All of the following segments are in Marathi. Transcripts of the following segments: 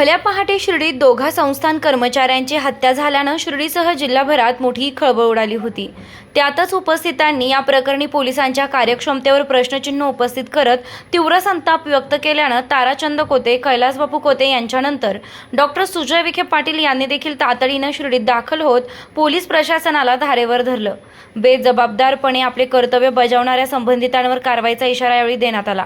भल्या पहाटे शिर्डीत दोघा संस्थान कर्मचाऱ्यांची हत्या झाल्यानं शिर्डीसह जिल्हाभरात मोठी खळबळ उडाली होती. त्यातच उपस्थितांनी या प्रकरणी पोलिसांच्या कार्यक्षमतेवर प्रश्नचिन्ह उपस्थित करत तीव्र संताप व्यक्त केल्यानं ताराचंद कोते कैलासबापू कोते यांच्यानंतर डॉक्टर सुजय विखे पाटील यांनी देखील तातडीनं शिर्डीत दाखल होत पोलीस प्रशासनाला धारेवर धरलं. बेजबाबदारपणे आपले कर्तव्य बजावणाऱ्या संबंधितांवर कारवाईचा इशारा यावेळी देण्यात आला.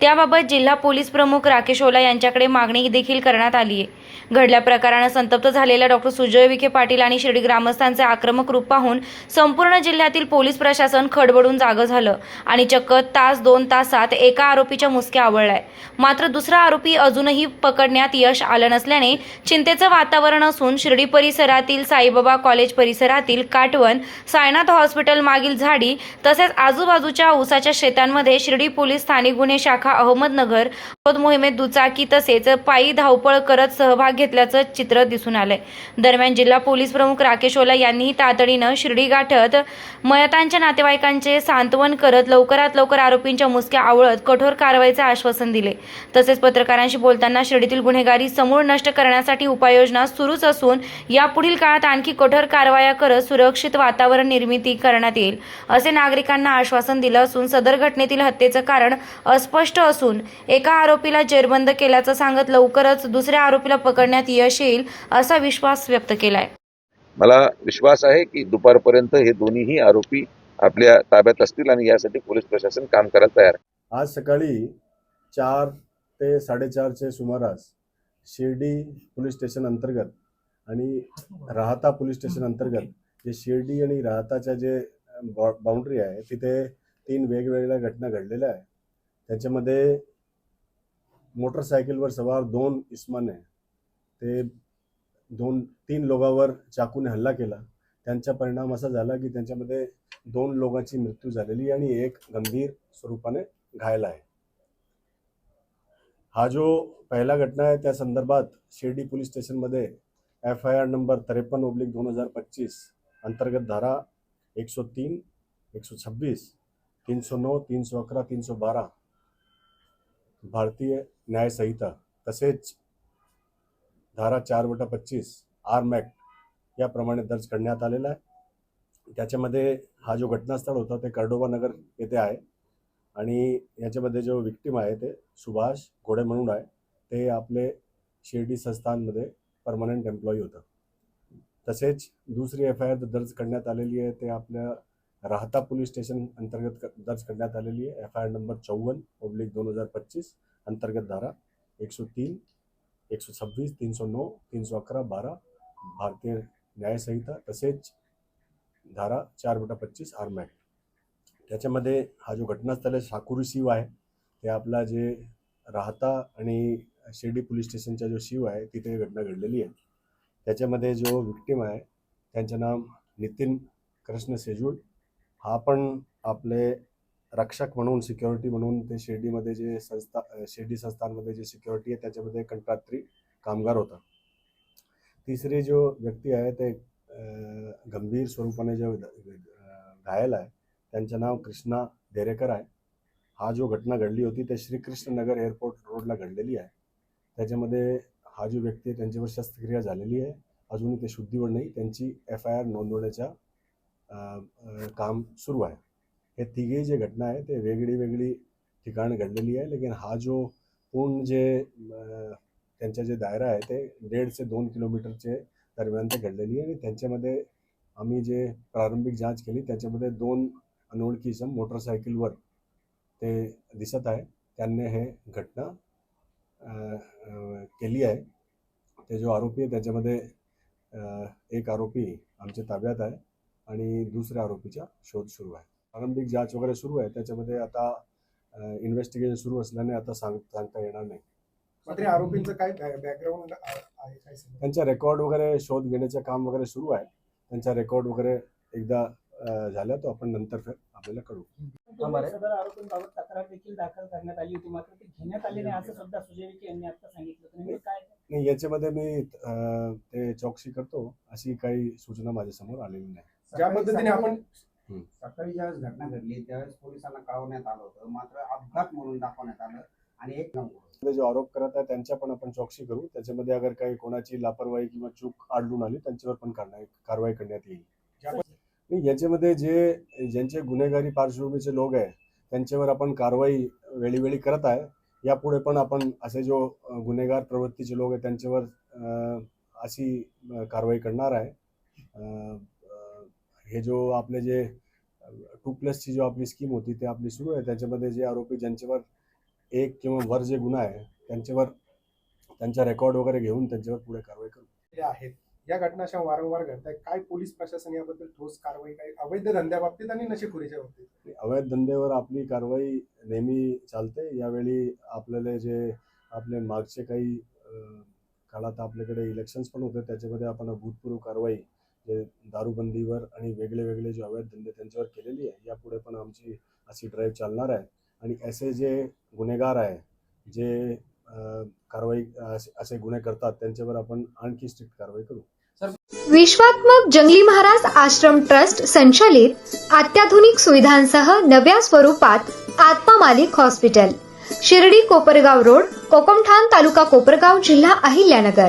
त्याबाबत जिल्हा पोलीस प्रमुख राकेश ओला यांच्याकडे मागणी देखील करण्यात आली आहे. घडल्या प्रकारानं संतप्त झालेल्या डॉक्टर सुजय विखे पाटील आणि शिर्डी ग्रामस्थांचे आक्रमक रूप पाहून संपूर्ण जिल्ह्यातील पोलीस प्रशासन खडबडून जागं झालं आणि चक्क तास दोन तासात एका आरोपीच्या मुसक्या आवळलाय. मात्र दुसरा आरोपी अजूनही पकडण्यात यश आलं नसल्याने चिंतेचं वातावरण असून शिर्डी परिसरातील साईबाबा कॉलेज परिसरातील काटवन सायनाथ हॉस्पिटल मागील झाडी तसेच आजूबाजूच्या ऊसाच्या शेतांमध्ये शिर्डी पोलीस स्थानिक गुन्हे शाखा अहमदनगर शोध मोहिमेत दुचाकी तसेच पायी धावपळ करत सहभाग घेतल्याचं चित्र दिसून आलंय. दरम्यान जिल्हा पोलीस प्रमुख राकेश ओला यांनीही तातडीनं शिर्डी गाठत मयतांच्या नातेवाईकांचे सांत्वन करत लवकरात लवकर आरोपींच्या मुसक्या आवळत कठोर कारवाईचे आश्वासन दिले. तसेच पत्रकारांशी बोलताना शिर्डीतील गुन्हेगारी समूळ नष्ट करण्यासाठी उपाययोजना सुरूच असून यापुढील काळात आणखी कठोर कारवाया करत सुरक्षित वातावरण निर्मिती करण्यात येईल असे नागरिकांना आश्वासन दिलं असून सदर घटनेतील हत्येचं कारण अस्पष्ट असून एका आरोपीला जेरबंद केल्याचं सांगत लवकरच दुसऱ्या आरोपीला पकडण्यात यश येईल असा विश्वास व्यक्त केलाय. मला विश्वास आहे की दुपारपर्यंत हे दोन्हीही आरोपी आपल्या ताब्यात असतील आणि यासाठी पोलीस प्रशासन काम करायला तयार आहे. आज सकाळी चार ते साडेचारचे सुमारास शिर्डी पोलीस स्टेशन अंतर्गत आणि राहता पोलीस स्टेशन अंतर्गत जे शिर्डी आणि राहताच्या जे बाउंड्री आहे तिथे तीन वेगवेगळ्या घटना घडलेल्या आहे त्याच्यामध्ये मोटरसायकलवर सवार दोन इस्माने ते दोन तीन लोकांवर चाकूने हल्ला केला. त्यांचा परिणाम असा झाला की त्यांच्यामध्ये दोन लोकांची मृत्यू झालेली आणि एक गंभीर स्वरूपाने घायल आहे. हा जो पहिला घटना आहे त्या संदर्भात शिर्डी पोलीस स्टेशनमध्ये एफ आय आर नंबर त्रेपन्न ओब्लिक दोन हजार पच्चीस अंतर्गत धारा एक सौ तीन एक सौ छब्बीस तीन सौ नऊ तीन सौ अकरा तीन सौ बारा भारतीय न्यायसंहिता तसेच धारा चार वटा पच्चीस आर्म ॲक्ट याप्रमाणे दर्ज करण्यात आलेला आहे. त्याच्यामध्ये हा जो घटनास्थळ होता ते कर्डोबा नगर येथे आहे. आणि याच्यामध्ये जो विक्टीम आहे ते सुभाष घोडे म्हणून आहे. ते आपले शिर्डी संस्थानमध्ये परमनंट एम्प्लॉई होतं. तसेच दुसरी एफ आय आर दर्ज करण्यात आलेली आहे ते आपल्या राहता पोलीस स्टेशन अंतर्गत दर्ज करण्यात आलेली आहे. एफ आय आर नंबर चौवन ओब्लिक दोन हजार पच्चीस अंतर्गत धारा एक सौ तीन एक सौ तीनशे तीन सौ नऊ तीन सौ अकरा बारा भारतीय न्यायसंहिता तसेच धारा चार बटा पच्चीस आर्म ॲक्ट त्याच्यामध्ये हा जो घटनास्थळ आहे साकुरी शिव आहे. ते आपला जे राहता आणि शिर्डी पोलीस स्टेशनचा जो शिव आहे तिथे घटना घडलेली आहे. त्याच्यामध्ये जो विक्टीम आहे त्यांचं नाव नितीन कृष्ण सेजूड हा पण आपले रक्षक म्हणून सिक्युरिटी म्हणून ते शिर्डीमध्ये जे संस्था शिर्डी संस्थानमध्ये जे सिक्युरिटी आहे त्याच्यामध्ये कंत्रात्री कामगार होता. तिसरी जो व्यक्ती आहे ते गंभीर स्वरूपाने जो घायल आहे त्यांचं नाव कृष्णा देरेकर आहे. हा जो घटना घडली होती ते श्रीकृष्णनगर एअरपोर्ट रोडला घडलेली आहे. त्याच्यामध्ये हा जो व्यक्ती आहे त्यांच्यावर शस्त्रक्रिया झालेली आहे. अजूनही ते शुद्धीवर नाही त्यांची एफ आय आर नोंदवण्याच्या काम सुरू आहे. हे तिघे जे घटना आहे ते वेगळी वेगळी ठिकाण घडलेली आहे. लेकिन हा जो पूर्ण जे त्यांचा जे दायरा आहे ते दीड ते दोन किलोमीटरचे दरम्यान ते घडलेली आहे. आणि त्यांच्यामध्ये आम्ही जे प्रारंभिक जांच केली त्याच्यामध्ये दोन अनोळखी सम मोटरसायकलवर ते दिसत आहे. त्यांनी हे घटना केली आहे. ते जो आरोपी आहे त्याच्यामध्ये एक आरोपी आमच्या ताब्यात आहे. आणि दुसऱ्या आरोपीचा शोध सुरू आहे. प्रारंभिक जांच वगैरे सुरू आहे. त्याच्यामध्ये आता इन्व्हेस्टिगेशन सुरू असल्याने आता सांग सांगता येणार नाही. आरोपींचं काय बॅकग्राऊंड आहे काय सांगा त्यांचा रेकॉर्ड वगैरे शोध घेण्याचं काम वगैरे सुरू आहे. त्यांचा रेकॉर्ड वगैरे एकदा झाला तो आपण नंतर आपल्याला कळू पूर्वी सदर आरोपींबाबत तक्रार देखील दाखल करण्यात आली होती. मात्र ती घेण्यात आली नाही असं सुद्धा सुजय विखे यांनी आता सांगितलं. तर नेमकं काय? नाही याच्यामध्ये मी अं, ते चौकशी करतो अशी काही सूचना माझ्यासमोर आलेली नाही. ज्या पद्धतीने आपण सकाळी ज्यावेळेस घटना घडली त्यावेळेस पोलिसांना कळवण्यात आलं होतं. मात्र अपघात म्हणून दाखवण्यात आलं आणि एक जो आरोप करत आहे त्यांच्या पण आपण चौकशी करू. त्याच्यामध्ये अगर काही कोणाची लापरवाही किंवा चूक आढळून आली त्यांच्यावर पण कारवाई कारवाई करण्यात येईल. याच्यामध्ये जे ज्यांचे गुन्हेगारी पार्श्वभूमीचे लोक आहे त्यांच्यावर आपण कारवाई वेळोवेळी करत आहे. यापुढे पण आपण असे जो गुन्हेगार प्रवृत्तीचे लोक आहे त्यांच्यावर अ, अशी कारवाई करणार आहे. हे जो आपले जे टू प्लसची जो आपली स्कीम होती ते आपली सुरू आहे. त्याच्यामध्ये जे आरोपी ज्यांच्यावर एक किंवा वर जे गुन्हा आहे त्यांच्यावर त्यांचा रेकॉर्ड वगैरे घेऊन त्यांच्यावर पुढे कारवाई करू. आहेत या घटना अशा वारंवार घडत आहेत काय पोलीस प्रशासन याबद्दल ठोस कारवाई काही अवैध धंद्याबाबतीत आणि नशेखोरीच्या बाबतीत? अवैध धंद्यावर आपली कारवाई नेहमी चालते. यावेळी आपल्याला जे आपले मागचे काही काळात आपल्याकडे इलेक्शन्स पण होते त्याच्यामध्ये आपण भूतपूर्व कारवाई जे दारूबंदीवर आणि वेगळे वेगळे जे अवैध धंदे त्यांच्यावर केलेली आहे यापुढे पण आमची अशी ड्राईव्ह चालणार आहे. आणि असे जे गुन्हेगार आहे जे कारवाई असे- असे गुन्हे करतात त्यांच्यावर आपण आणखी स्ट्रिक्ट कारवाई करू. विश्वात्मक जंगली महाराज आश्रम ट्रस्ट संचालित अत्याधुनिक सुविधांसह नव्या स्वरूपात आत्मा मालिक हॉस्पिटल शिर्डी कोपरगाव रोड कोकमठाण तालुका कोपरगाव जिल्हा अहिल्यानगर.